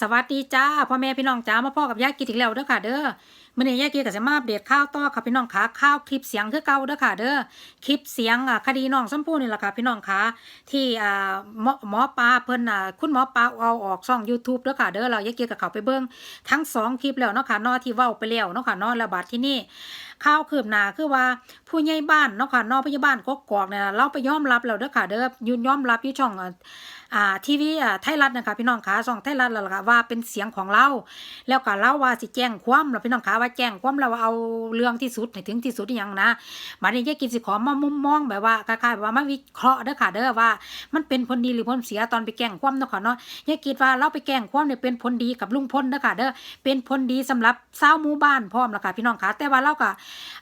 สวัสดีจ้าพ่อแม่พี่น้องจ้ามาพ่อกับยากินอีกแล้วเด้อค่ะ เด้อ มื่อนี้ยายกินก็จะมาอัปเดตข่าวต่อค่ะพี่น้องคะข่าวคลิปเสียงคือเก่าเด้อค่ะเด้อคลิปเสียงอะคดีน้องชมพู่นี่แหละค่ะพี่น้องคะที่อ่าหมอหมอปลาเพิ่นอ่าคุณหมอปลาเอาออกช่อง YouTube เด้อค่ะเด้อเรายายกินก็เข้าไปเบิ่งทั้งสองคลิปแล้วเนาะค่ะนอที่เว้าไปแล้วเนาะค่ะนอระบาดที่นี่ข่าวคืบหน้าคือว่าผู้ใหญ่บ้านเนาะค่ะนอผู้ใหญ่บ้านกกอกเนี่ยเราไปยอมรับแล้วเด้อค่ะเด้อยืนยอมรับอยู่ช่องอ่าทีวีอ่าไทยรัฐนะคะพี่น้องขาส่องไทยรัฐแล้วล่ะค่ะว่าเป็นเสียงของเราแล้วก็เล่าว่าสิแจ้งความแล้วพี่น้องขาว่าแจ้งความแล้วว่าเอาเรื่องที่สุดให้ถึงที่สุดอย่างนะบัดนี้ยายกินสิขอมามุมมองแบบว่าคล้ายๆแบบว่ามาวิเคราะห์เด้อค่ะเด้อว่า มันเป็นผลดีหรือผลเสียตอนไปแจ้งความเนาะค่ะเนาะยายกิดว่าเราไปแจ้งความเนี่ยเป็นผลดีกับลุงพลเด้อค่ะเด้อเป็นผลดีสำหรับชาวหมู่บ้านพร้อมล่ะค่ะพี่น้องขาแต่ว่าเราก็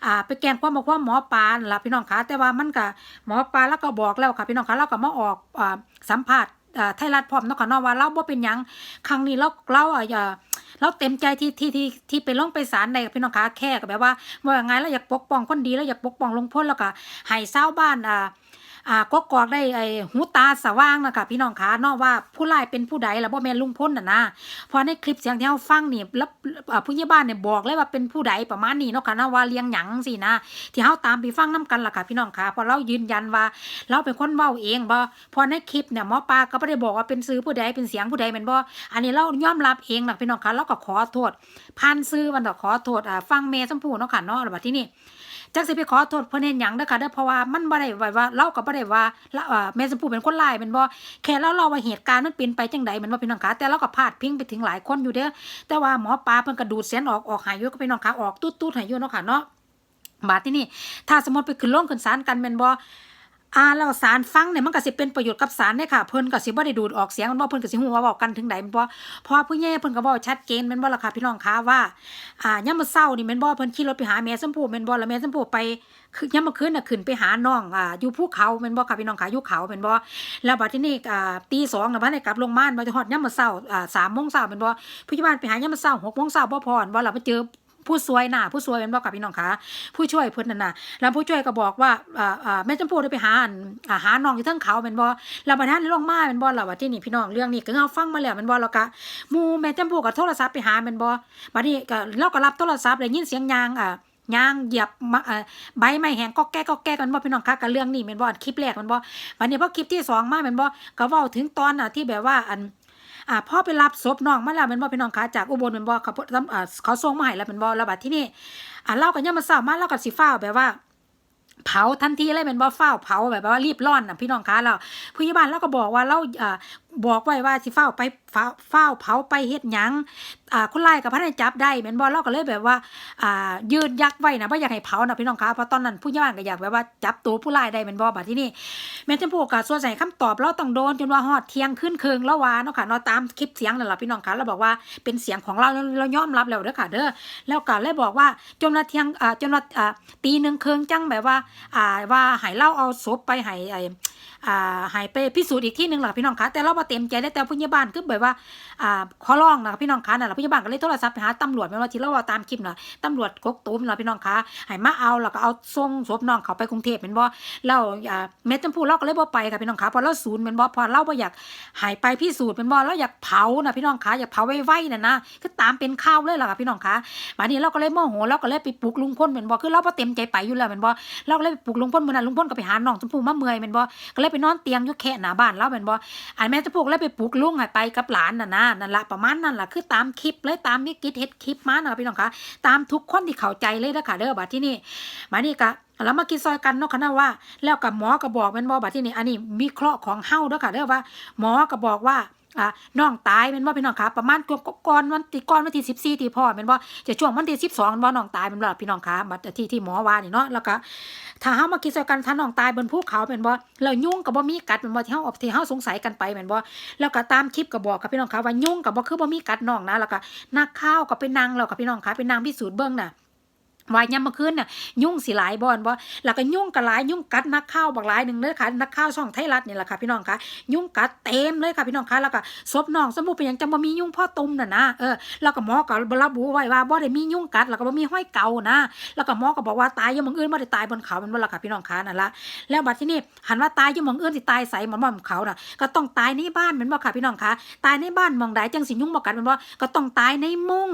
อ่าไปแจ้งความบอกว่าหมอปลานล่ะพี่น้องขาแต่ว่ามันก็หมอปลาแล้วก็บอกแล้วค่ะพี่น้องขาเราก็มาออกอ่าสัมภาษณ์ ไทยรัฐพร้อมเนาะค่ะเนาะว่าเราบ่เป็นหยังครั้งนี้เราเราอะอย่าเราเต็มใจที่ที่ที่ที่ไปลงไปศาลในกับพี่น้องคะแค่ก็แบบว่าว่าไงเราอยากปกป้องคนดีเราอยากปกป้องลงพลแล้วก็ให้ชาวบ้านอ่า อ่ากกอกได้ไอ้หูตาสว่างนะคะพี่น้องคะนาะว่าผู้ร้ายเป็นผู้ใดแล้วบ่แม่นลุงพลน่ะนะพอในคลิปเสียงที่เฮาฟังนี่แล้วผู้ใหญ่บ้านเนี่ยบอกเลยว่าเป็นผู้ใดประมาณนี้เนาะค่ะนะว่าเลี้ยงหยังสินะที่เฮาตามไปฟังนํกันล่ะค่ะพี่น้องคะพอเรายืนยันว่า เราเป็นคนเว้าเองบ่พอในคลิปเนี่ยหมอปลาก็ไม่ได้บอกว่าเป็นซื้อผู้ใดเป็นเสียงผู้ใดแม่นบ่อันนี้เรายอมรับเองนะพี่น้องคะเราก็ขอโทษผ่านซื้อมันดอกขอโทษอ่าฟังเมย์สมพูเนาะค่ะเนาะแล้วบัดที่นี่ จักสิไปขอโทษเพิ่นเฮ็ดหยังเด้อค่ะเด้อเพราะว่ามันบ่ได้ว่าว่าเราก็บ่ได้ว่าละอ่าแม่สมพูเป็นคนร้ายแม่นบ่แค่เราเล่าว่าเหตุการณ์มันเป็นไปจังใดแม่นบ่พี่น้องคะแต่เราก็พาดพิงไปถึงหลายคนอยู่เด้อแต่ว่าหมอปลาเพิ่นก็ดูดเสียนออกออกหายอยู่ก็พี่น้องคะออกตุ๊ดๆให้อยู่เนาะค่ะเนาะบาดที่นี่ถ้าสมมติไปขึ้นลงขึ้นศาลกันแม่นบ่ อ่าแล้วสารฟังเนี่ยมันก็สิเป็นประโยชน์กับสารเนี่ยค่ะเพิ่นก็สิบ่ได้ดูดออกเสียงมันบ่เพิ่นก็สิฮู้ว่าเว้ากันถึงใดแม่นบ่เพราะผู้ใหญ่เพิ่นก็เว้าชัดเจนแม่นบ่ล่ะค่ะพี่น้องคะว่าอ่ายามมื้อเช้านี่แม่นบ่เพิ่นขี่รถไปหาแม่ชมพู่แม่นบ่แล้วแม่ชมพู่ไปคือยามมื้อคืนน่ะขึ้นไปหาน้องอ่าอยู่ภูเขาแม่นบ่ค่ะพี่น้องคะอยู่เขาแม่นบ่แล้วบัดทีนี้อ่าตี2น่ะบ่ได้กลับลงมาบ่จะฮอดยามมื้อเช้าอ่า3:00นเช้าแม่นบ่ผู้ใหญ่บ้านไปหายามมื้อเช้า6:00นเช้าบ่พอนบ่ล่ะไปเจอ ผู้ซวยน่ะผู้ซวยเป็นบอกกับพี่น้องคะผู้ช่วยเพิ่นนั่นน่ะแล้วผู้ช่วยก็บอกว่าอ่าอ่าแม่จำพูได้ไปหาอ่าหาน้องอยู่เทั้งเขาเป็นบ่แล้วบัดนั้นลงมาเป็นบ่ล่ะว่าที่นี่พี่น้องเรื่องนี้ก็เฮาฟังมาแล้วเป็นบ่แล้วก็หมู่แม่จำพูก็โทรศัพท์ไปหาเป็นบ่บัดนี้ก็เราก็รับโทรศัพท์ได้ยินเสียงยางอ่ายางเหยียบมาเอ่อใบไม้แห้งก็แก้ก็แก้กันบ่พี่น้องคะกับเรื่องนี้แม่นบ่คลิปแรกแม่นบ่บัดนี้พอคลิปที่สองมาแม่นบ่ก็เว้าถึงตอนน่ะที่แบบว่าอัน อ่าพ่อไปรับศพน้องมาแล้วเป็นบ่เป็นน้องคะจากอุบลเป็นบ่เขาพูดอ่าเขาส่งมาให้แล้วเป็นบ่ระบาดที่นี่อ่าเล่ากันย่ามาเศร้ามาเล่ากับสีฟ้าแบบว่าเผาทันทีเลยเป็นบ่ฟ้าเผาแบบว่ารีบร้อนน่ะพี่น้องคะแล้วผู้ใหญ่บ้านเราก็บอกว่าเราอ่าบอกไว้ว่าสิฟ้าไปฟ้าวฟ้าเผาไปเฮ็ดหยังอ่าคนร้ายกับพระนจับได้แม่นบ่เราก็เลยแบบว่าอ่ายืนยักไว้นะว่าอยากให้เผานะพี่น้องคะเพราะตอนนั้นผู้ใหญ่บ้านก็อยากแบบว่าจับตัวผู้ร้ายได้แม่นบ่บัดที่นี่แม่ชมพู่ก็ส่วนใหญ่คำตอบเราต้องโดนจนว่าฮอดเที่ยงขึ้นเคืองแล้วว่าเนาะค่ะเนาะตามคลิปเสียงนั่นแหละพี่น้องคะเราบอกว่าเป็นเสียงของเราเราเรายอมรับแล้วเด้อค่ะเด้อแล้วก็เลยบอกว่าจนว่าเที่ยงอ่าจนว่าอ่าตีหนึ่งเคืองจังแบบว่าอ่าว่าให้เราเอาศพไปให้ไอ้อ่าให้ไปพิสูจน์อีกที่หนึ่งหล่ะพี่น้องคะแต่เราบ่เต็มใจได้แต่ผู้ใหญ่บ้านคือแบบว่าอ่าขอร้องนะพี่น้องคะนั่นแหละผู้ใหญ่บ้านก็เลยโทรศัพท์ไปหาตำรวจแม่นว่าที่เราว่าตามคลิปเน่ะตำรวจกกตูมเน่ะพี่น้องคะให้มาเอาแล้วก็เอาส่งศพน้องเขาไปกรุงเทพแม่นบ่เราอ่าแม่จำพูเราก็เลยบ่ไปค่ะพี่น้องคะเพราะเราศูนย์เป็นบ่พอเราบ่อยากหายไปพิสูจน์เป็นบ่เราอยากเผานะพี่น้องคะอยากเผาไว้ๆน่ะนะคือตามเป็นข้าวเลยล่ะค่ะพี่น้องคะบัดนี้เราก็เลยโมโหเราก็เลยไปปลุกลุงพลเป็นบ่คือเราบ่เต็มใจไปอยู่แล้วเป็นบ่เราก็เลยไปปลุกลุงพลมื้อนั้นลุงพลก็ไปหาน้องชมพูมาเมื่อยเป็นบ่ก็เลยไปนอนเตียงอยู่แค่หน้าบ้านเราเป็นบ่อันแม่จะพูกแล้วไปปลุกลุงอะไปกับหลานน่ะนะนั่นละประมาณนั่นละคือตามคลิปเลยตามมิกิจเฮ็ดคลิปมานะพี่น้องคะตามทุกคนที่เข้าใจเลยนะค่ะเด้อบัดที่นี่มานี่กะแล้วมากินซอยกันเนาะค่ะนะว่า แล้วกับหมอก็บอกแม่นบ่บัดที่นี่อันนี้มีเคราะห์ของเฮาเด้อค่ะเด้อว่า หมอก็บอกว่า อ่าน้องตายแม่นบ่พี่น้องคะประมาณก่อนวันที่ก่อนวันที่14ที่พ่อแม่นบ่จะช่วงวันที่12แม่นบ่น้องตายแม่นบ่พี่น้องคะบัดที่ที่หมอว่านี่เนาะแล้วก็ถ้าเฮามากินซอยกันถ้าน้องตายบนภูเขาแม่นบ่แล้วยุ่งก็บ่มีกัดแม่นบ่ที่เฮาที่เฮาสงสัยกันไปแม่นบ่แล้วก็ตามคลิปก็บอกกับพี่น้องคะว่ายุ่งก็บ่คือบ่มีกัดน้องนะแล้วก็นักข่าวก็ไปนั่งแล้วกับพี่น้องคะไปนั่งพิสูจน์เบิ่งน่ะ วาย่ำเมื่อคืนน่ะยุ่งสิหลายบอนบ่แล้วก็ยุ่งกระหลายยุ่งกัดนักข่าวบักหลายหนึ่งเด้อค่ะนักข่าวช่องไทยรัฐนี่แหละค่ะพี่น้องค่ะยุ่งกัดเต็มเลยค่ะพี่น้องค่ะแล้วก็ศพน้องสมุเป็นหยังจังบ่มียุ่งพ่อตุ่มน่ะนะเออแล้วก็หมอก็ระบุไว้ว่าบ่ได้มียุ่งกัดแล้วก็บ่มีห้อยเก่านะ แล้วก็หมอก็บอกว่าตายยู่หมองอื่นบ่ได้ตายบนเขามันบ่ล่ะค่ะพี่น้องค่ะนั่นละแล้วบัดที่นี่หันว่าตายยู่หมองอื่นสิตายใส่หมอนบ่มเขาน่ะก็ต้องตายในบ้านมันบ่ค่ะพี่น้องค่ะตายในบ้านมองใดจังสิยุ่งบ่กัดมันบ่ก็ต้องตายในมุ้ง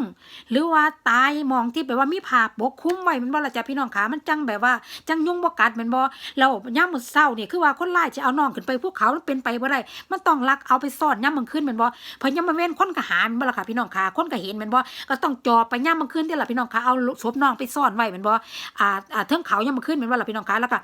หรือว่าตายมองที่แบบว่ามีผ้าปกคลุมไว้มันบ่ละจ้ะพี่น้องขามันจังแบบว่า จังยุ่งบ่กัดมันบ่แล้วย่ามมื้อเช้านี่คือว่าคนร้ายจะเอาน้องขึ้นไปภูเขามันเป็นไปบ่ได้มันต้องลักเอาไปซ่อนย่ามมื้อคืนมันบ่เพราะย่ามมื้อเว้นคนก็หามันบ่ล่ะค่ะพี่น้องขาคนก็เห็นมันบ่ก็ต้องจอไปย่ามมื้อคืนเด้อล่ะพี่น้องขาเอาศพน้องไปซ่อนไว้มันบ่อ่าอ่าเทิงเขาย่ามมื้อคืนมันบ่ล่ะพี่น้องขาแล้วก็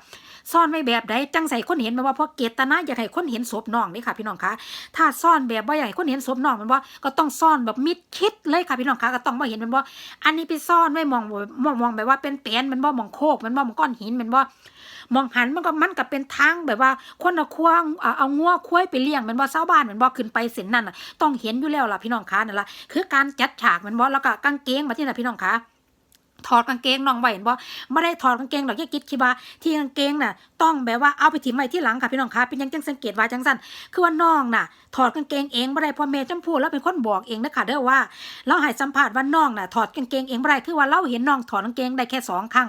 ซ่อนไว้แบบใดจังใส่คนเห็นมันบ่เพราะเจตนาอยากให้คนเห็นศพน้องนี่ค่ะพี่น้องขาถ้าซ่อนแบบบ่อยากให้คนเห็นศพน้องมันบ่ก็ต้องซ่อนแบบมิดชิดเลยค่ะพี่น้องขาก็ต้องบ่เห็นมันบ่อันนี้ไปซ่อนไว้มองมองมองแบบว่าเป็นแปนมันบ่มองโคกมันบ่มองก้อนหินมันบ่มองหันมันก็มันก็เป็นทางแบบว่า คนเอาควางเอางัวคุ้ยไปเลี้ยงมันบ่เสาบ้านมันบ่ขึ้นไปเส้นนั่นน่ะต้องเห็นอยู่แล้วล่ะพี่น้องคะนั่นล่ะคือการจัดฉากมันบ่แล้วก็กางเกงมาที่น่ะพี่น้องคะ ถอดกางเกงน้องไว้เห็นบ่ไม่ได้ถอดกางเกงดอกแค่คิดคิดว่าที่กางเกงน่ะ ต้องแบบว่าเอาไปถิ่มไว้ที่หลังค่ะพี่น้องคะเป็นยังจังสังเกตว่าจังซั่นคือว่าน้องน่ะ ถอดกางเกงเองบ่ได้พราะแม่จำพูดแล้วเป็นคนบอกเองนะคะเด้อว่าเราให้สัมภาษณ์ว่าน้องน่ะถอดกางเกงเองบ่ได้คือว่าเราเห็นน้องถอดกางเกงได้แค่สองครั้ง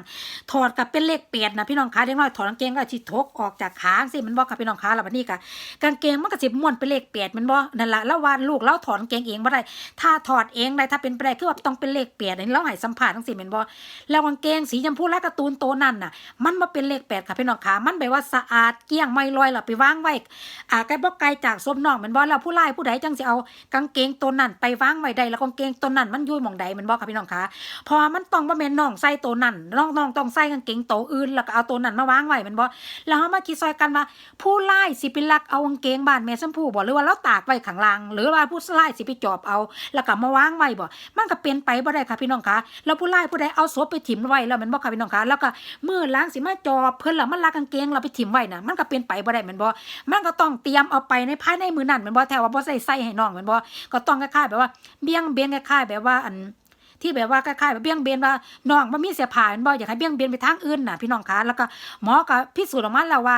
ถอดกับเป็นเลขแปดนะพี่น้องคะเด็กน้อยถอดกางเกงก็สิทกออกจากขาสิมันบอกกับพี่น้องคะแล้วบัดนี้ก็กางเกงมันก็สิม้วนเป็นเลขแปดมันบ่นั่นละแล้วว่าลูกเราถอดกางเกงเองบ่ได้ถ้าถอดเองได้ถ้าเป็นไปได้คือว่าต้องเป็นเลขแปดอันนี้เราให้สัมภาษณ์จังซี่แม่นบ่แล้วกางเกงสีชมพูและการ์ตูนโตนั่นน่ะ มันบ่เป็นเลขแปดค่ะพี่น้องคะมันแบบว่าสะอาดเกลี้ยงไม่ลอยแล้วไปวางไว้อ่าไกลบ่ไกลจากศพน้องแม่นบ่แล้วผู้ร้ายผู้ใดจังสิเอากางเกงตัวนั้นไปวางไว้ได้แล้วกางเกงตัวนั้นมันยู่หมองใดแมันบอกค่ะพี่น้องคะพอมันต้องว่แม่นน้องใส่ตัวนั้นน้องน้องต้องใส่กางเกงตัวอื่นแล้วก็เอาตัวนั้นมาวางไว้แมันบอกแล้วเฮามาคิดซอยกันว่าผู้ไล่สิไปลักเอากางเกงบ้านแม่ชมพู่บ่หรือว่าเราตากไว้ข้างล่าง หรือว่าผู้ไล่สิไปจอบเอา แล้วก็มาวางไว้บ่มันก็เป็นไปบ่ได้ค่ะพี่น้องคะแล้วผู้ไล่ผู้ใดเอาศพไปถิ่มไว้แล้วมันบอกค่ะพี่น้องคะแล้วก็มือล้างสิมาจอบเพิ่นล้วมันลักกางเกงเราไปถิ่มไว้น่ะมันก็เป็นไปบ่ได้มันบ่มันก็ต้องเตรียมเอาไปในภายในมือนั้นมันบ่แท้ว่าบ่ใส่ใส่ให้น้องมันบ่ก็ต้องคล้ายๆแบบว่าเบี้ยงเบนคล้ายๆแบบว่าอันที่แบบว่าคล้ายๆแบบเบี้ยงเบนว่าน้องบ่มีเสียผ่าม่นบ่อยากให้เบี้ยงเบนไปทางอื่นน่ะพี่น้องคะแล้วก็หมอก็พิสูจน์ออกมาแล้วว่า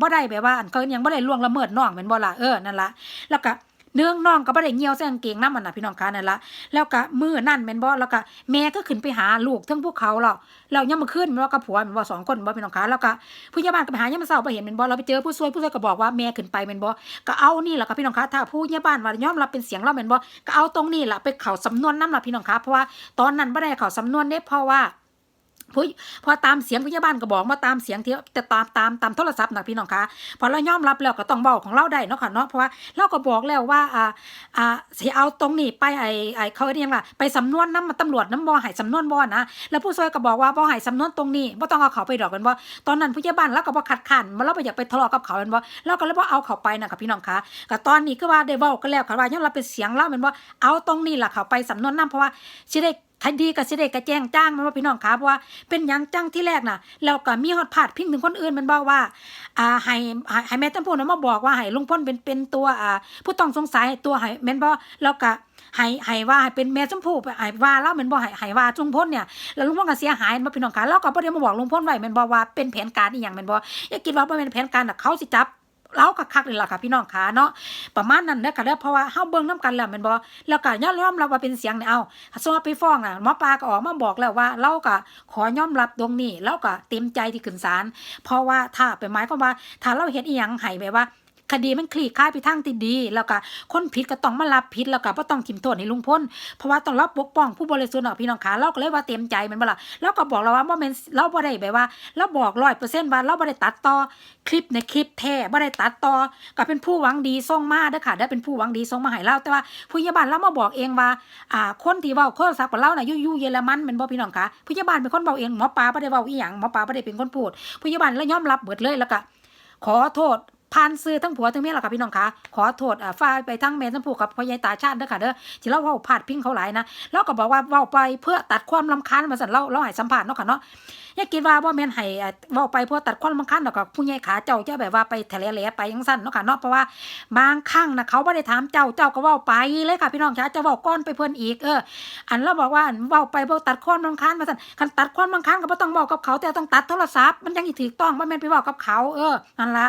บ่ได้แบบว่าอันเขายังบ่ได้ล่วงละเมิดน้องแม่นบ่ล่ะเออนั่นล่ะแล้วก็ เนื่องน้องก็บ่ได้เหี่ยวใส่กางเกงนำมันน่ะพี่น้องคะนั่นละแล้วก็มือนั่นแม่นบ่แล้วก็แม่ก็ขึ้นไปหาลูกทั้งพวกเขาแล้วแล้วยังมาขึ้นแม่นบ่กับผัวแม่นบ่สองคนแมนบ่พี่น้องคะแล้วก็ผู้ใหญ่บ้านก็ไปหายามมื้อเช้าบ่เห็นแม่นบ่เราไปเจอผู้ช่วยผู้ช่วยก็บอกว่าแม่ขึ้นไปแม่นบ่ก็เอานี่แหละค่ะพี่น้องคะถ้าผู้ใหญ่บ้านว่ายอมรับเป็นเสียงเราแม่นบ่ก็เอาตรงนี้ล่ะไปเข้าสำนวนนำล่ะพี่น้องคะเพราะว่าตอนนั้นบ่ได้เข้าสำนวนเด้เพราะว่า พอตามเสียงผู้ใหญ่บ้านก็บอกมาตามเสียงที่แต่ตามตามตามโทรศัพท์นะพี่น้องคะพอเรายอมรับแล้วก็ต้องเบาของเราได้เนาะค่ะเนาะเพราะว่าเราก็บอกแล้วว่าอ่าอ่าสิเอาตรงนี้ไปไอ้ไอ้เขาเรียกว่าไปสำนวนน้ำตำรวจน้ำบ่ให้สำนวนบ่นะแล้วผู้ช่วยก็บอกว่าบ่ให้สำนวนตรงนี้บ่ต้องเอาเขาไปดอกกันบ่ตอนนั้นผู้ใหญ่บ้านเราก็บ่คัดค้านบ่เราบ่อยากไปทะเลาะกับเขาแม่นบ่เราก็เลยบ่เอาเขาไปนะค่ะพี่น้องคะก็ตอนนี้คือว่าได้เว้ากันแล้วค่ะว่ายังรับเป็นเสียงเล่าแม่นว่าเอาตรงนี้ล่ะเขาไปสำนวนนํเพราะว่าสิได้ ทันทีก็สิได้กระแจ้งจ้างมันว่าพี่น้องคะเพราะว่าเป็นยังจ้างที่แรกน่ะแล้วก็มีฮอดพาดพิงถึงคนอื่นมันบอกว่าอ่าให้ให้แม่ตำพูนมาบอกว่าให้ลุงพลเป็นเป็นตัวอ่าผู้ต้องสงสัยตัวให้แม่นบ่แล้วก็ให้ให้ว่าให้เป็นแม่ชมพู่ไปให้ว่าแล้วม่นบ่ให้ให้ว่าลุงพลเนี่ยแล้วลุงพลก็เสียหายม่นบ่พี่น้องคะเราก็บ่ได้มาบอกลุงพลไว้ม่นบ่ว่าเป็นแผนการอีหยังม่นบ่อย่าคิดว่าบ่แม่นแผนการน่ะเขาสิจับ เราก็คักนี่แหล่ะค่ะพี่น้องขาเนาะประมาณนั้นเด้อค่ะเด้อเพราะว่าเฮาเบิ่งน้ากันแล้วแม่นบ่แล้วก็ยอมรับเราว่าเป็นเสียงเนี่ยเอาสมมติไปฟ้องน่ะหมอปลาก็ออกมาบอกแล้วว่าเราก็ขอยอมรับตรงนี้เราก็เต็มใจที่ขึ้นศาลเพราะว่าถ้าเป็นหมายความว่าถ้าเราเห็นอีหยังให้แบบว่า คดีมันคลี่คลายไปทางที่ดี แล้วก็คนผิดก็ต้องมารับผิดแล้วก็บ่ต้องทิมโทษให้ลุงพลเพราะว่าต้องรับปกป้องผู้บริสุทธิ์เนาะพี่น้องขาเราก็เลยว่าเต็มใจมันบ่ล่ะเราก็บอกเราว่าบ่แม่นเราบ่ได้แบบว่า เราบอก100%ว่าเราบ่ได้ตัดต่อคลิปในคลิปแท้บ่ได้ตัดต่อก็เป็นผู้หวังดีส่งมาเด้อค่ะได้เป็นผู้หวังดีส่งมาให้เราแต่ว่าผู้ใหญ่บ้านเรามาบอกเองว่าอ่าคนที่เว้าโทรศัพท์กับเราน่ะอยู่อยู่เยอรมันแม่นบ่พี่น้องคะผู้ใหญ่บ้านเป็นคนเว้าเองหมอปลาบ่ได้เว้าอีหยังหมอปลาบ่ได้เป็นคนพูดผู้ใหญ่บ้านแล้วยอมรับเบิดเลยแล้วก็ขอโทษ ผ่านซื้อทั้งผัวทั้งเมียแล้วค่ะพี่น้องคะขอโทษอ่าฝ่ายไปทั้งแม่ทั้งผู้กับพ่อใหญ่ตาชาติเด้อค่ะเด้อที่เราเว้าพาดพิงเขาหลายนะแล้วก็บอกว่าเว้าไปเพื่อตัดความรำคาญมาสั่นเราเราให้สัมภาษณ์เนาะค่ะเนาะอย่าคิดว่าบ่แม่นให้อ่าเว้าไปเพื่อตัดความรำคาญดอกกับผู้ใหญ่ขาเจ้าเจ้าแบบว่าไปแถลแหลไปจังซั่นเนาะค่ะเนาะเพราะว่าบางครั้งนะเขาบ่ได้ถามเจ้าเจ้าก็เว้าไปเลยค่ะพี่น้องจ๋าเจ้าเว้าก้อนไปเพิ่นอีกเอออันเราบอกว่าเว้าไปบ่อตัดความรำคาญมาสั่นคันตัดความรำคาญก็บ่ต้องเว้ากับเขาแต่ต้องตัดโทรศัพท์มันยังถูกต้องบ่แม่นไปเว้ากับเขา เออนั่นละ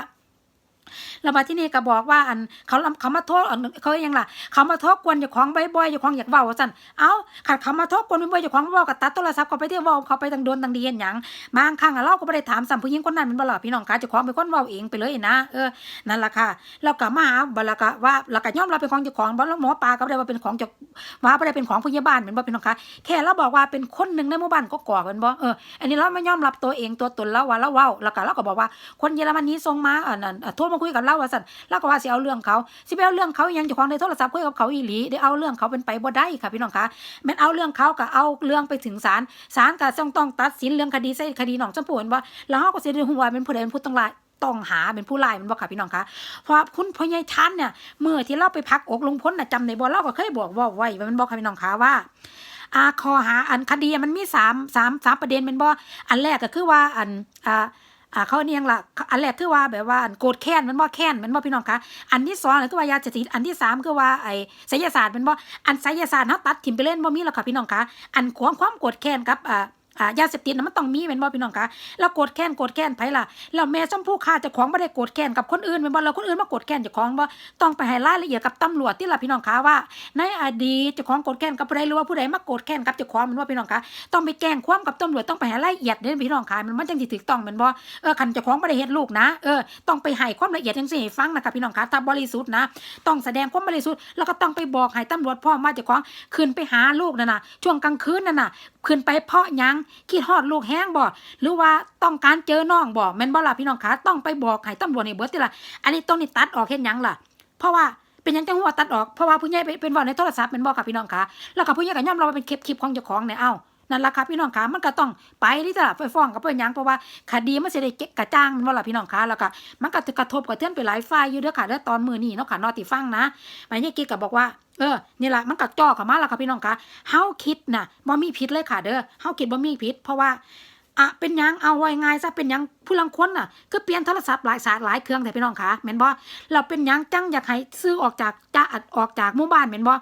แล้วมาที่นี่ก็บอกว่าอันเขาเขามาโทษเขาเองล่ะ เขามาโทษกวนเจ้าของบ่อยๆเจ้าของอยากเว้าว่าซั่นเอ้าคันเขามาโทษกวนบ่อยๆเจ้าของเว้าก็ตัดโทรศัพท์เขาไปที่เว้าเขาไปทางโดนทางดีเฮ็ดหยังบางครั้งเราก็บ่ได้ถามซ้ํผู้หญิงคนนั้นแมันบ่ล่ะพี่น้องคะจ้าของเป็นคนเว้าเองไปเลยนะเออนั่นล่ะค่ะแล้วก็มาหาบ่ล้วก็ว่าล้วก็ยอมรับเป็นของเจ้าของบ่แล้วหมอปลาก็ได้ว่าเป็นของจ้าว่าบ่ได้เป็นของผู้ใหญ่บ้านแม่นบ่พี่น้องคะแค่เราบอกว่าเป็นคนหนึ่งในหมู่บ้านก็กอกแม่นบ่เอออันนี้เราไม่ยอมรับตัวเองตัวตนเราว่าเราเว้าแล้วก็เราก็บอกว่าคนเยอรมนีส่งมาอันนั้นโทรมาคุยกับเราว่าซั่นแล้วก็ว่าสิเอาเรื่องเขาสิไปเอาเรื่องเขาอีหยังเจ้าของในโทรศัพท์คุยกับเขาอีหลีได้เอาเรื่องเขาเป็นไปบ่ได้ค่ะพี่น้องคะแม่นเอาเรื่องเขาก็เอาเรื่องไปถึงศาลศาลก็ต้องต้องตัดสินเรื่องคดีใส่คดีน้องชมพู่เห็นบ่แล้วเฮาก็สิได้ฮู้ว่าเป็นผู้ใดเป็นผู้ต้องลายต้องหาเป็นผู้ลายมันบ่ค่ะพี่น้องคะเพราะคุณพ่อใหญ่ทันเนี่ยเมื่อที่เราไปพักอกลุงพลน่ะจำได้บ่เราก็เคยบอกว่าไว้ว่ามันบอกค่ะพี่น้องคะว่าอาข้อหาอันคดีมันมีสามสามสามประเด็นแม่นบ่อันแรกก็คือว่าอันอ่า อ่าเขาเนียงล่ะอันแรกคือว่าแบบว่าอันโกรธแค้นมันบ่แค้นมันบ่พี่น้องคะอันที่สองคือว่ายาเสพติดอันที่สามคือว่าไอ้ไสยศาสตร์มันบ่อันไสยศาสตร์เฮาตัดถิ่มไปเล่นบ่มีแล้วค่ะพี่น้องคะอันความความโกรธแค้นกับอ่า อ่ายาเสพติดน่ะมันต้องมีแม่นบ่พี่น้องคะแล้วโกรธแค้นโกรธแค้นไผล่ะแล้วแม่ชมพู่ฆ่าเจ้าของบ่ได้โกรธแค้นกับคนอื่นแม่นบ่แล้วคนอื่นมาโกรธแค้นเจ้าของบ่ต้องไปให้รายละเอียดกับตำรวจที่ล่ะพี่น้องคะว่า ในอดีตเจ้าของโกรธแค้นกับผู้ใดหรือว่าผู้ใดมาโกรธแค้นกับเจ้าของแม่นบ่พี่น้องคะต้องไปแจ้งความกับตำรวจต้องไปให้รายละเอียดเด้อพี่น้องคะมันมันจังสิถูกต้องแม่นบ่เออคันเจ้าของบ่ได้เฮ็ดลูกนะเออต้องไปให้ความละเอียดจังซี่ให้ฟังนะคะพี่น้องคะถ้าบริสุทธิ์นะต้องแสดงความบริสุทธิ์แล้วก็ต้องไปบอกให้ตำรวจพ่อมาเจ้าของขึ้นไปหาลูกนั่นน่ะช่วงกลางคืนนั่นน่ะ ขึ้นไปเพาะยังคิดฮอดลูกแห้งบ่หรือว่าต้องการเจอน้องบ่แม่นบ่ล่ะพี่น้องคะต้องไปบอกให้ตำรวจในเบิดติล่ะอันนี้ต้องนี่ตัดออกเฮ็ดยังล่ะ เพราะว่าเป็นยังจังหัวตัดออกเพราะว่าผู้ใหญ่เป็นเป็นเว่าในโทรศัพท์แม่นบ่ค่ะพี่น้องคะแล้วก็ผู้ใหญ่ก็ย่อมเราเป็นคลิปคลิปของเจ้าของเนี่ยเอ้านั่นล่ะค่ะพี่น้องคะมันก็ต้องไปที่ตลาดไฟฟ้องกับเพื่อนยังเพราะว่าคดีมันสิได้เก็บกระจ่างแมันว่าล่ะพี่น้องคะแล้วก็มันก็กระทบกระเทือนไปหลายฝ่ายอยู่เด้อค่ะแล้วตอนมือนี้เนาะค่ะนอติฟังนะมันยายกิ๊กก็บอกว่า เออ นี่ละมันกัดจ่อกับมาแล้วค่ะพี่น้องคะเฮาคิดนะบ่มีผิดเลยค่ะ เด้อ เฮาคิดบ่มีผิดเพราะว่าอะเป็นยังเอาไว้ง่ายซะเป็นยังผู้ลังคนน่ะก็เปลี่ยนโทรศัพท์หลายสายหลายเครื่องแต่พี่น้องคะแม่นบ่เราเป็นยังจังอยากให้ซื้อออกจากจะออกจากหมู่บ้านแม่นบ่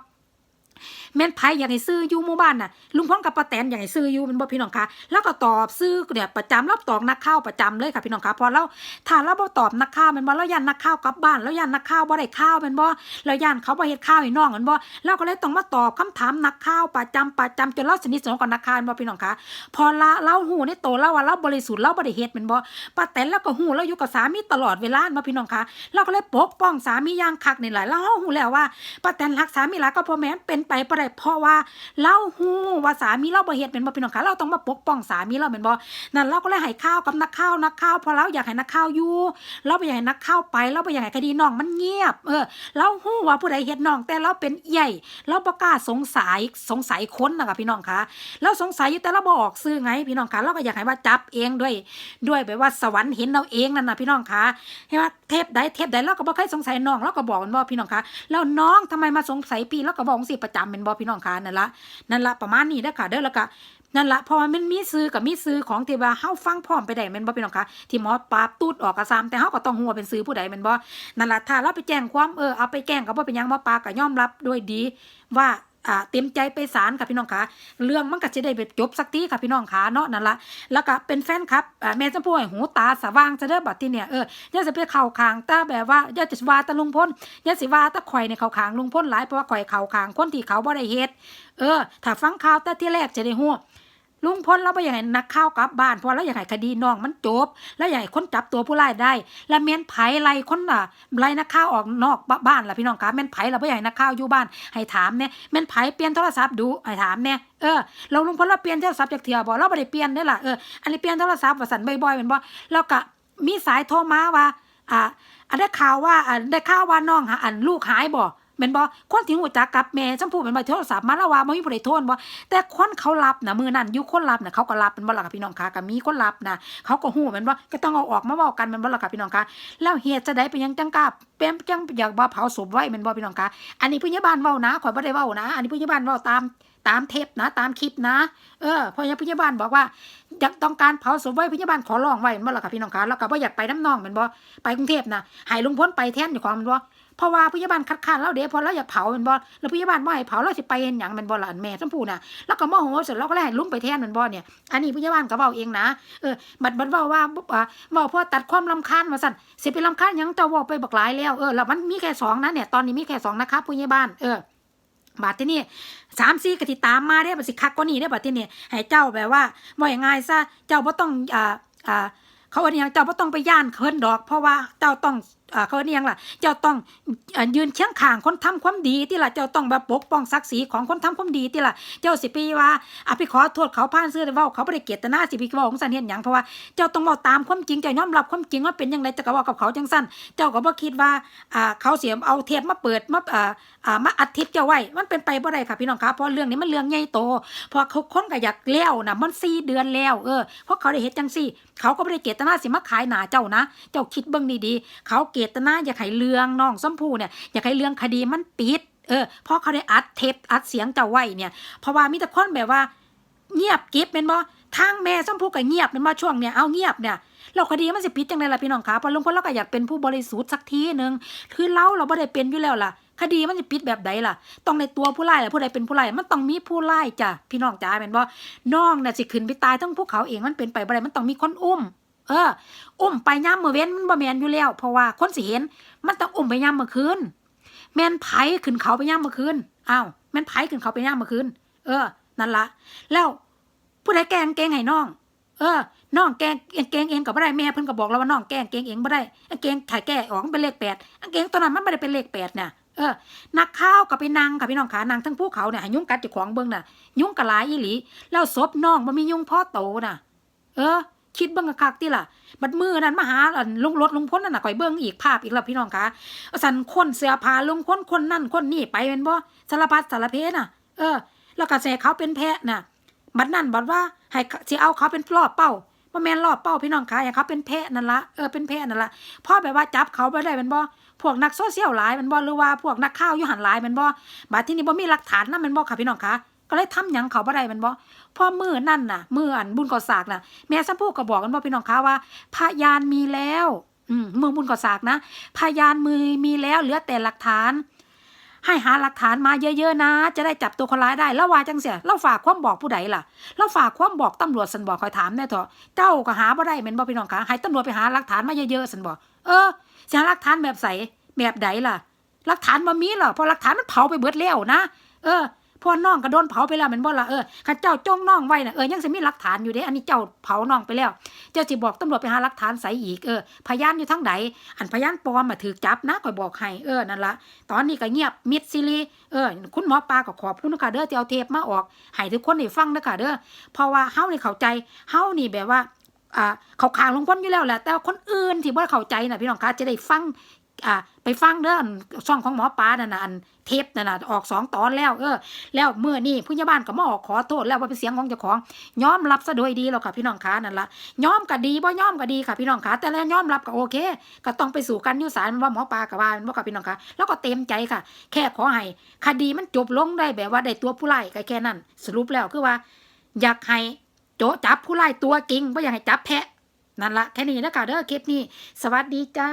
แม่นไผอยากให้ซื้ออยู่หมู่บ้านน่ะลุงพลกับป้าแตนอยากให้ซื้ออยู่เป็นบ่พี่น้องคะแล้วก็ตอบซื้อเนี่ยประจำรับตอบนักข่าวประจำเลยค่ะพี่น้องคะพอเราถ้าเราบ่ตอบนักข่าวม่นบ่เราย่านนักข่าวกลับบ้านเราย่านนักข่าวบ่ได้ข่าวม่นบ่เราย่านเขาบ่เฮ็ดข่าวให้น้องม่นบ่เราก็เลยต้องมาตอบคำถามนักข่าวประจำประจำจนเราสนิทสนมกับนักข่าวแม่นบ่พี่น้องคะพอละเราหูในโตเราว่าเราบริสุทธิ์เราบ่ได้เฮ็ดม่นบ่ป้าแตนเราก็หูเราอยู่กับสามีตลอดเวลาม่นบ่พี่น้องคะเราก็เลยปกป้องสามีอย่างคักนี่แหละเราหูแล้วว่าป้าแตนรักสามีหลายก็พราะแม่นเป็นไปบ่ได้เพราะว่าเล่าฮู้ว่าสามีเราบ่เฮ็ดเป็นบ่พี่น้องคะเราต้องมาปกป้องสามีเราเป็นบ่นั่นเราก็เลยให้ข้าวกับนักข่าวนักข่าวพอเราอยากให้นักข่าวอยู่เราบ่อยากให้นักข่าวไปเราบ่อยากให้คดีน้องมันเงียบ เออเราฮู้ว่าผู้ใดเฮ็ดน้องแต่เราเป็นใหญ่เราบ่กล้าสงสัยสงสัยคนนะคะพี่น้องคะเราสงสัยอยู่แต่เราบ่ออกซื่อไงพี่น้องคะเราก็อยากให้ว่าจับเองด้วย ด้วยแบบว่าสวรรค์เห็นเราเองนั่นน่ะพี่น้องคะเห็นว่าเทปใดเทปใดเราก็บ่เคยสงสัยน้องเราก็บอกมันบ่พี่น้องคะแล้วน้องทำไมมาสงสัยพี่แล้วก็บอกสิประจำเป็นบอพี่น้องคะนั่นละนั่นละประมาณนี้เด้อค่ะเด้อแล้วก็นั่นละเพราะว่ามันมีซื้อกับมีซื้อของที่ว่าเฮาฟังพร้อมไปได้แม่นบ่พี่น้องคะที่หมอปราบตูดออกกระซามแต่เฮาก็ต้องหัวเป็นซื้อผู้ใดแม่นบ่นั่นละถ้าเราไปแจ้งความเออเอาไปแจ้งก็บ่เป็นหยังหมอปลาก็ยอมรับด้วยดีว่า อ่าเต็มใจไปศาลค่ะพี่น้องคะเรื่องมันก็จะได้ไปจบสักทีค่ะพี่น้องคะเนาะนั่นละแล้วก็เป็นแฟนครับอ่าแม่ชมพู่ให้หูตาสว่างจะเด้อบัดที่เนี่ยเออย่าจะไปเข่าข้างตาแบบว่าย่าจะว่าตะลุงพลอย่าสิว่าตะข่อยในเข่าขางลุงพ้นหลายเพราะว่าข่อยเข่าขางคนที่เขาบ่ได้เฮ็ดเออถ้าฟังข่าวแต่ที่แรกจะได้หู้ ลุงพลเราบ่อยากให้นักข่าวกลับบ้านพราะเราอยากให้คดีน้องมันจบ แล้วอยากให้คนจับตัวผู้ร้ายได้ และแม่นไผ่ไล่คนน่ะไล่นักข่าวออกนอกบ้านล่ะพี่น้องคะแม่นไผ่เราบ่อยากให้นักข่าวอยู่บ้าน ให้ถามแน่แม่นไผ่เปลี่ยนโทรศัพท์ดูให้ถามแน่เออเราลุงพลเราเปลี่ยนโทรศัพท์จากเถื่อบ่เราบ่ได้เปลี่ยนเด้ล่ะเอออันนี้เปลี่ยนโทรศัพท์ว่าสั่นบ่อยๆแม่นบ่แล้วก็มีสายโทรมาว่าอ่าได้ข่าวว่าอันได้ข่าวว่าน้องอันลูกหายบ่ แม่นบ่คนที่หูจักกับแม่ชมพู่แม่นบ่โทรศัพท์มาแล้วว่าบ่มีผู้ใดโทรบ่แต่คนเขารับนะมือนั้นอยู่คนรับนะเขาก็รับแม่นบ่ล่ะค่ะพี่น้องคะก็มีคนรับนะเขาก็ฮู้แม่นบ่ก็ต้องเอาออกมาเว้ากันแม่นบ่ล่ะค่ะพี่น้องคะแล้วเหตุจะได้เป็นยังจังกล้าเป็นจังอยากบ่เผาศพไว้แม่นบ่พี่น้องคะอันนี้ผู้ใหญ่บ้านเว้านะข่อยบ่ได้เว้านะ อันนี้ผู้ใหญ่บ้านเว้าตามตามเทปนะตามคลิปนะ เออพราะยังผู้ใหญ่บ้านบอกว่าอยากต้องการเผาศพไว้ผู้ใหญ่บ้านขอร้องไว้ม่นบ่ล่ะค่ะพี่น้องคะแล้วก็บ่อยากไปน้ำนองม่นบ่ไปกรุงเทพนะให้ลุงพ้นไปแทนเจ้าของม่นบ่ เพราะว่าผู้ใหญ่บ้านคัดค้านเราเด้เพราะเราอยากเผาแมันบ่แล้วผู้ใหญ่บ้านบ่ให้เผาเราสิไปเฮ็ดหยังแมันบ่ล่ะอันแม่ชมพู่น่ะแล้วก็โมโหเสร็จเราก็เลยให้ลุงไปแทนแมันบ่เนี่ยอันนี้ผู้ใหญ่บ้านก็เว้าเองนะเออบัดบัดเว้าว่าอ่าเว้าพอตัดความรำคาญว่าซั่นสิไปรำคาญหยังเจ้าเว้าไปบักหลายแล้วเออแล้วมันมีแค่สองนะเนี่ยตอนนี้มีแค่สองนะคะผู้ใหญ่บ้านเออบาดที่นี่สามสี่กติตามมาได้บัดสิคักกว่านี้ได้บัดที่นี่ให้เจ้าแบบว่าว่าอย่างง่ายซะเจ้าบ่ต้องอ่าอ่าเขาว่าอหยังเจ้าบ่ต้องไปย่านเพิ่นดอก เพราะว่าเจ้าต้อง เขาว่าอหยังล่ะ เจ้าต้องยืนเคียงข้างคนทำความดีที่ล่ะ เจ้าต้องแบบปกป้องศักดิ์ศรีของคนทำความดีที่ล่ะ เจ้าสิไปว่าอะไปขอโทษเขาผ่านซื่อได้เว้าเขาบ่ได้เจตนาสิปเว้าของซั่นเฮ็ดหยังเพราะว่าเจ้าต้องเว้าตามความจริงเจ้ายอมรับความจริงว่าเป็นจังไดเจ้าก็เว้ากับเขาจังซั่นเจ้าก็บ่คิดว่าอ่าเขาเสียมเอาเทปมาเปิดมาอ่าอ่ามาอัดคลิปเจ้าไว้ มันเป็นไปบ่ได้ค่ะพี่น้องคะเพราะเรื่องนี้มันเรื่องใหญ่โตเพอเขาคนก็อยากแล้วนะมันสี่เดือนแล้วเออเพราะเขาได้เฮ็ดจังซี่ เขาก็ไม่ได้เกียรตินาสิมาขายหนาเจ้านะ เจ้าคิดเบิ่งดีๆเขาเกตนาอยากให้เรื่องน้องส้มผู้เนี่ยอยากให้เรื่องคดีมันปิด เออเพราะเขาได้อัดเทปอัดเสียงเจ้าไว้เนี่ย เพราะว่ามีแต่คนแบบว่า เงียบกิบเป็นบ่ทางแม่ส้มผู้ก็เงียบเป็นบ่ช่วงเนี่ยเอาเงียบเนี่ยเราคดีมันสิปิดจังไดล่ะพี่น้องคะพอลงพลเราก็อยากเป็นผู้บริสุทธิ์สักทีหนึ่งคือเราเราบ่ได้เป็นอยู่แล้วล่ะ คดีมันจะปิดแบบใดล่ะ ต้องในตัวผู้ร้ายแหละผู้ใดเป็นผู้ร้ายมันต้องมีผู้ร้ายจ้ะพี่น้องจ๋าเป็นบ่น้องน่ะสิขึ้นไปตายทั้งพวกเขาเองมันเป็นไปบ่ได้มันต้องมีคนอุ้ม เอออุ้มไปย่ำมือเว้นมันบ่แมนอยู่แล้ว เพราะว่าคนสิเห็น มันต้องอุ้มไปย่ำมือคืนแมนไผขึ้นเขาไปย่ำมือคืนอ้าวแมนไผขึ้นเขาไปย่ำมือคืนเออ นั่นละแล้วผู้ใดแกงเกงให้น้อง เออน้องแกงเกงเองก็บ่ได้แม่เพิ่นก็บอกแล้วว่าน้องแกงเกงเองบ่ได้เกงถ่ายแก้ออกมันเป็นเลขแปดเกงตัวนั้นมันไม่ได้เป็นเลขแปดน่ะเออนักข่าวก็ไปนั่งค่ะพี่น้องขานั่งทั้งภูเขาเนี่ยยุ่งกัดจ้าของเบิ่งน่ะ ยุ่งกระลายอีหลี แล้วศพน้องบ่มียุ่งพ่อโตน่ะ เออ คิดเบิ่งคักติล่ะ บัดมือนั้นมาหาอันลงรถลงพ้นนั่นน่ะก่อยเบิ่งอีกภาพอีกแล้วพี่น้องคะสันคนเสื้อผ้าลงพ้นคนนั่นคนนี่ไปเป็นบ่สารพัดสารเพน่ะ เออ แล้วก็แส่เขาเป็นแพะน่ะ บัดนั้นบัดว่าให้สิเอาเขาเป็นรอบเป้าบ่แม่นรอบเป้าพี่น้องคะให้เขาเป็นแพะนั่นละเออเป็นแพะนั่นละพ่อแบบว่าจับเขาไปได้เป็นบ่พวกนักโซเชียลหลายมันบ่หรือว่าพวกนักข่าวอยู่หันหลายมันบ่บัดที่นี่บ่มีหลักฐานนำแมันบ่ค่ะพี่น้องคะก็เลยทำหยังเขาบ่ได้มันบ่ พอมือนั่นน่ะมืออันบุญก่อสากน่ะ แม่สัมพูก็บอกกันว่าพี่น้องคะว่า พยานมีแล้วอืมมือบุญก่อสากนะ พยานมือมีแล้วเหลือแต่หลักฐาน ให้หาหลักฐานมาเยอะๆนะ จะได้จับตัวคนร้ายได้แล้วว่าจังเสียเราฝากความบอกผู้ใดล่ะเราฝากความบอกตำรวจสันบอกคอยถามแน่เถอะเจ้าก็หาบ่ได้แม่นบ่พี่น้องคะให้ตำรวจไปหาหลักฐานมาเยอะๆสันบอกเออจะหาหลักฐานแบบใสแบบใดล่ะหลักฐานบ่มีหรอพราะหลักฐานมันเผาไปเบิดแล้วนะ เออ พอน้องก็โดนเผาไปแล้วมันบ่ละเออข้าเจ้าจ้องน้องไว้น่ะเออยังสิมีหลักฐานอยู่เด้อันนี้เจ้าเผาน้องไปแล้ว เจ้าสิบอกตำรวจไปหาหลักฐานใสอีกเออพยานอยู่ทั้งใดอันพยานปลอมมาถือจับนะก่อยบอกให้เออนั่นละตอนนี้ก็เงียบมิดซิลีเออคุณหมอปลาก็ขอบคุณนะคะเด้อที่เอาเทปมาออกให้ทุกคนได้ฟังนะคะเด้อเพราะว่าเฮานี่เข้าใจเฮานี่แบบว่าอ่าเขาคางลงพ้นอยู่แล้วแหละแต่ว่าคนอื่นที่บ่เข้าใจน่ะพี่น้องคะจะได้ฟัง อ่าไปฟังเด้ออันช่องของหมอปลานั่นน่ะอันเทปนั่นน่ะออกสองตอนแล้ว เออ แล้วเมื่อนี่ผู้ใหญ่บ้านก็มาออกขอโทษแล้วว่าเป็นเสียงของเจ้าของยอมรับซะโดยดีแล้วค่ะพี่น้องคะนั่นละยอมก็ดีบ่ยอมก็ดีค่ะพี่น้องคะแต่แล้วยอมรับก็โอเค ก็ต้องไปสู่กันยุสารว่าหมอปลากับว่าบ่ค่ะพี่น้องคะแล้วก็เต็มใจค่ะ แค่ขอให้คดีมันจบลงได้แบบว่าได้ตัวผู้ร้ายก็แค่นั้น สรุปแล้วคือว่า อยากให้โจจับผู้ร้ายตัวจริงบ่อยากให้จับแพะนั่นละแค่นี้นะคะเด้อคลิปนี้ สวัสดีจ้า